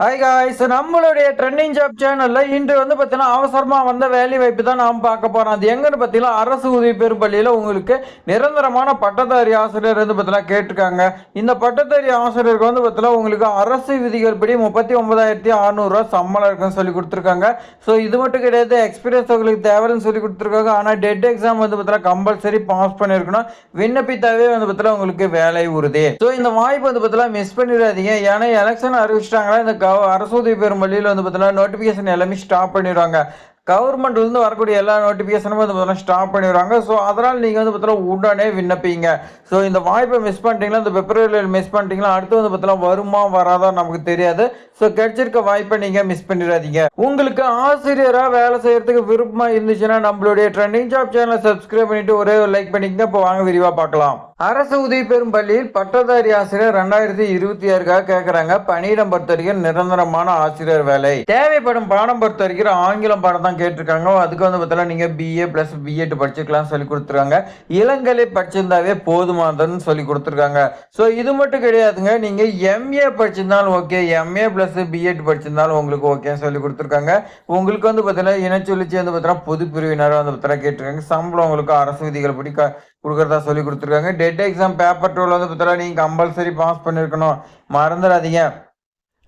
Hi guys நம்மளுடைய trending job சேனல்ல இன்று வந்து பார்த்தீங்கன்னா அவசரமா வந்த வேலை வாய்ப்பு தான் நாம் பார்க்க போறோம். அது எங்கன்னு பார்த்தீங்கன்னா அரசு உதவி பெறும் பள்ளியில் உங்களுக்கு நிரந்தரமான பட்டதாரி ஆசிரியர் வந்து பார்த்தீங்கன்னா கேட்டிருக்காங்க. இந்த பட்டதாரி ஆசிரியருக்கு வந்து பார்த்தீங்கன்னா உங்களுக்கு அரசு விதிகள் படி முப்பத்தி ஒன்பதாயிரத்தி அறநூறுவா சம்பளம் இருக்குன்னு சொல்லி கொடுத்துருக்காங்க. ஸோ இது மட்டும் கிடையாது எக்ஸ்பீரியன்ஸ் உங்களுக்கு தேவைன்னு சொல்லி கொடுத்துருக்காங்க. ஆனால் டெட் எக்ஸாம் வந்து பார்த்தீங்கன்னா கம்பல்சரி பாஸ் பண்ணியிருக்கணும் விண்ணப்பித்தாவே வந்து பார்த்தீங்கன்னா உங்களுக்கு வேலை உறுதி. ஸோ இந்த வாய்ப்பு வந்து பார்த்தீங்கன்னா மிஸ் பண்ணிடாதீங்க. ஏன்னா எலெக்ஷன் அறிவிச்சிட்டாங்களா இந்த கவ அரசோதவி பெறும் வழியில் வந்து பார்த்தீங்கன்னா நோட்டிஃபிகேஷன் எல்லாமே ஸ்டாப் பண்ணிடுவாங்க கவர்மெண்ட்லேருந்து வரக்கூடிய எல்லா நோட்டிஃபிகேஷனும் வந்து பார்த்தீங்கன்னா ஸ்டாப் பண்ணிடுவாங்க ஸோ அதனால் நீங்கள் வந்து பார்த்தீங்கன்னா உடனே விண்ணப்பிங்க. ஸோ இந்த வாய்ப்பை மிஸ் பண்ணிட்டீங்களா இந்த பிப்ரவரியில் மிஸ் பண்ணிட்டீங்களா அடுத்து வந்து பார்த்தீங்கன்னா வருமா வராதா நமக்கு தெரியாது. ஸோ கிடைச்சிருக்க வாய்ப்பை நீங்கள் மிஸ் பண்ணிடாதீங்க. உங்களுக்கு ஆசிரியராக வேலை செய்கிறதுக்கு விருப்பமாக இருந்துச்சுன்னா நம்மளுடைய ட்ரெண்டிங் ஜாப் சேனலை சப்ஸ்கிரைப் பண்ணிட்டு ஒரே ஒரு லைக் பண்ணிக்கங்க. இப்போ வாங்க விரிவாக பார்க்கலாம். அரசு உதவி பெறும் பள்ளியில் பட்டதாரி ஆசிரியர் ரெண்டாயிரத்தி இருபத்தி ஆறுக்காக கேட்குறாங்க பணியிடம் பொறுத்த வரைக்கும் நிரந்தரமான ஆசிரியர் வேலை. தேவைப்படும் பாடம் பொறுத்த வரைக்கும் ஆங்கிலம் பாடம் தான் கேட்டிருக்காங்க. அதுக்கு வந்து பார்த்தீங்கன்னா நீங்கள் பிஏ ப்ளஸ் பிஎட் படிச்சுக்கலாம் சொல்லி கொடுத்துருக்காங்க. இளங்கலை படிச்சிருந்தாவே போதுமானதுன்னு சொல்லி கொடுத்துருக்காங்க. ஸோ இது மட்டும் கிடையாதுங்க. நீங்கள் எம்ஏ படிச்சிருந்தாலும் ஓகே எம்ஏ பிளஸ் பிஎட் படிச்சிருந்தாலும் உங்களுக்கு ஓகேன்னு சொல்லி கொடுத்துருக்காங்க. உங்களுக்கு வந்து பார்த்தீங்கன்னா இனச்சொல்லிச்சு வந்து பார்த்தீங்கன்னா பொது பிரிவினர் வந்து பார்த்தீங்கன்னா கேட்டிருக்காங்க. சம்பளம் உங்களுக்கு அரசு விதிகள் படி கொடுக்குறதா சொல்லி கொடுத்துருக்காங்க. டெட் எக்ஸாம் பேப்பர் டூவில் வந்து பார்த்தீங்கன்னா நீங்கள் கம்பல்சரி பாஸ் பண்ணியிருக்கணும் மறந்துடாதீங்க.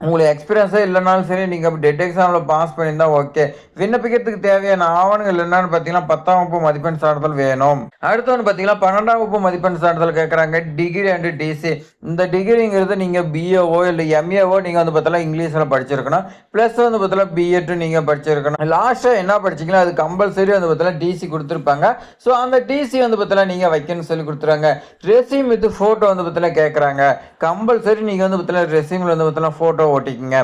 உங்களுக்கு எக்ஸ்பீரியன்ஸே இல்லைனாலும் சரி நீங்கள் டெட் எக்ஸாமில் பாஸ் பண்ணியிருந்தா ஓகே விண்ணப்பிக்கிறதுக்கு தேவையான ஆவணங்கள் என்னன்னு பார்த்தீங்கன்னா பத்தாம் வகுப்பு மதிப்பெண் சான்றிதழ் வேணும். அடுத்து வந்து பார்த்தீங்கன்னா பன்னெண்டாம் வகுப்பு மதிப்பெண் சான்றிதழ் கேட்குறாங்க டிகிரி அண்டு டிசி இந்த டிகிரிங்கிறது நீங்கள் பிஏஓ இல்லை எம்ஏஓ நீங்கள் வந்து பார்த்தீங்கன்னா இங்கிலீஷில் படிச்சிருக்கணும். ப்ளஸ் வந்து பார்த்தீங்கன்னா பிஎட் நீங்கள் படிச்சிருக்கணும். லாஸ்ட்டாக என்ன படிச்சிங்களோ அது கம்பல்சரி வந்து பார்த்தீங்கன்னா டிசி கொடுத்துருப்பாங்க. ஸோ அந்த டிசி வந்து பார்த்தீங்கன்னா நீங்கள் வைக்கணும்னு சொல்லி கொடுத்துருவாங்க. ரெசியூம் வித் ஃபோட்டோ வந்து பார்த்தீங்கன்னா கேட்குறாங்க கம்பல்சரி நீங்கள் வந்து பார்த்தீங்கன்னா ரெசியூமில் வந்து பார்த்தீங்கன்னா ஃபோட்டோ ஓட்டிக்கங்க.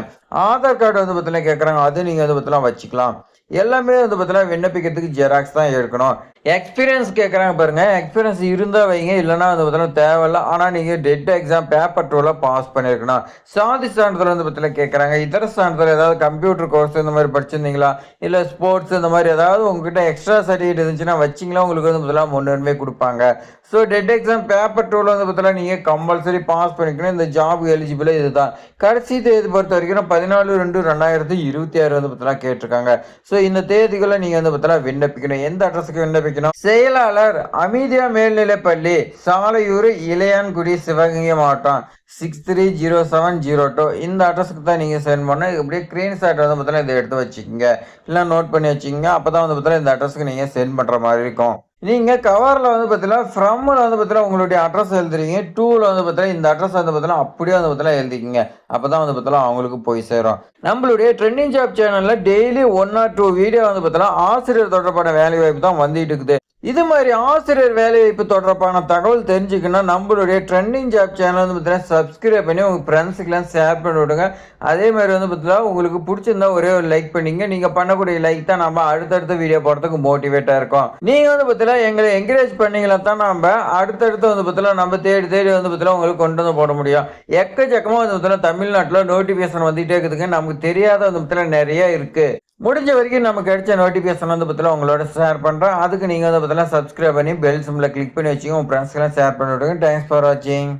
ஆதார் கார்டு வந்து பார்த்தீங்கன்னா கேட்குறாங்க அது நீங்கள் வந்து பார்த்தீங்கன்னா வச்சுக்கலாம். எல்லாமே வந்து பார்த்தீங்கன்னா விண்ணப்பிக்கிறதுக்கு ஜெராக்ஸ் தான் எடுக்கணும். எக்ஸ்பீரியன்ஸ் கேட்குறாங்க பாருங்கள் எக்ஸ்பீரியன்ஸ் இருந்தால் வைங்க இல்லைன்னா அது பார்த்தீங்கன்னா தேவையில்ல. ஆனால் நீங்கள் டெட் எக்ஸாம் பேப்பர் டூவில் பாஸ் பண்ணியிருக்கணும் சாதி சான்றிதழ் வந்து பார்த்தீங்கன்னா கேட்குறாங்க இதர சான்றிதழ் ஏதாவது கம்ப்யூட்டர் கோர்ஸ் இந்த மாதிரி படிச்சிருந்தீங்களா? இல்லை ஸ்போர்ட்ஸ் இந்த மாதிரி ஏதாவது உங்ககிட்ட எக்ஸ்ட்ரா சர்டிஃபிகேட் இருந்துச்சுன்னா வச்சிங்களா? உங்களுக்கு வந்து பார்த்தீங்கன்னா முன்னுரிமை கொடுப்பாங்க. ஸோ டெட் எக்ஸாம் பேப்பர் டூவில் வந்து பார்த்தீங்கன்னா நீங்கள் கம்பல்சரி பாஸ் பண்ணிக்கணும். இந்த ஜாப் எலிஜிபிள் இதுதான். கடைசி தேதி பொறுத்த வரைக்கும் பதினாலு ரெண்டு ரெண்டாயிரத்தி இருபத்தி ஆறு வந்து பார்த்தீங்கன்னா கேட்டிருக்காங்க. ஸோ இந்த தேதிகளை நீங்கள் வந்து பார்த்தீங்கன்னா விண்ணப்பிக்கணும். எந்த அட்ரஸுக்கு விண்ணப்பிக்கணும் செயலாளர் அமீதியா மேல்நிலைப்பள்ளி சாலையூர் இளையான்குடி சிவகங்கை மாவட்டம் six three zero seven zero two இந்த அட்ரஸுக்கு தான் நீங்கள் சென்ட் பண்ணணும். இப்படியே க்ரீன் ஷாட் வந்து பார்த்தீங்கன்னா இதை எடுத்து வச்சுக்கோங்க. இல்லை நோட் பண்ணி வச்சுக்கோங்க. அப்போ தான் வந்து பார்த்தீங்கன்னா இந்த அட்ரஸுக்கு நீங்கள் சென்ட் பண்ணுற மாதிரி இருக்கும். நீங்கள் கவரில் வந்து பார்த்தீங்கன்னா ஃப்ரம்மில் வந்து பார்த்தீங்கன்னா உங்களுடைய அட்ரஸ் எழுதுறீங்க. டூவில் வந்து பார்த்தீங்கன்னா இந்த அட்ரஸ் வந்து பார்த்தீங்கன்னா அப்படியே வந்து பார்த்தீங்கன்னா எழுதிக்கிங்க. அப்போ தான் வந்து பார்த்தீங்கன்னா அவங்களுக்கு போய் சேரும். நம்மளுடைய ட்ரெண்டிங் ஜாப் சேனலில் daily one or two video வந்து பார்த்தீங்கன்னா ஆசிரியர் தொடர்பான வேலை வாய்ப்பு தான் வந்துட்டு இருக்குது. இது மாதிரி ஆசிரியர் வேலைவாய்ப்பு தொடர்பான தகவல் தெரிஞ்சுக்கணும்னா நம்மளுடைய ட்ரெண்டிங் ஜாப் சேனல் வந்து பார்த்தீங்கன்னா சப்ஸ்கிரைப் பண்ணி உங்கள் ஃப்ரெண்ட்ஸுக்கெல்லாம் ஷேர் பண்ணி விடுங்க. அதே மாதிரி வந்து பார்த்தீங்கன்னா உங்களுக்கு பிடிச்சிருந்தா ஒரே ஒரு லைக் பண்ணிங்க. நீங்கள் பண்ணக்கூடிய லைக் தான் நம்ம அடுத்தடுத்த வீடியோ போடுறதுக்கு மோட்டிவேட்டாக இருக்கும். நீங்கள் வந்து பார்த்தீங்கன்னா எங்களை என்கரேஜ் பண்ணீங்களா தான் நம்ம அடுத்தடுத்து வந்து பார்த்தீங்கன்னா நம்ம தேடி தேடி வந்து பார்த்தீங்கன்னா உங்களுக்கு கொண்டு வந்து போட முடியும். எக்கச்சக்கமாக வந்து பார்த்தீங்கன்னா தமிழ்நாட்டில் நோட்டிஃபிகேஷன் வந்துகிட்டே இருக்குதுங்க. நமக்கு தெரியாத வந்து பார்த்தீங்கன்னா நிறைய இருக்குது முடிஞ்ச வரைக்கும் நமக்கு கிடைச்ச நோட்டிஃபிகேஷன் வந்து பார்த்தீங்கன்னா உங்களோட ஷேர் பண்ணுறேன் அதுக்கு நீங்கள் வந்து பார்த்தீங்கன்னா சப்ஸ்கிரைப் பண்ணி பெல் சிம்மில் கிளிக் பண்ணி வச்சுக்கோங்க. உங்கள் ஃப்ரெண்ட்ஸ்க்கெல்லாம் ஷேர் பண்ணி விடுங்க. தேங்க்ஸ் ஃபார் வாட்சிங்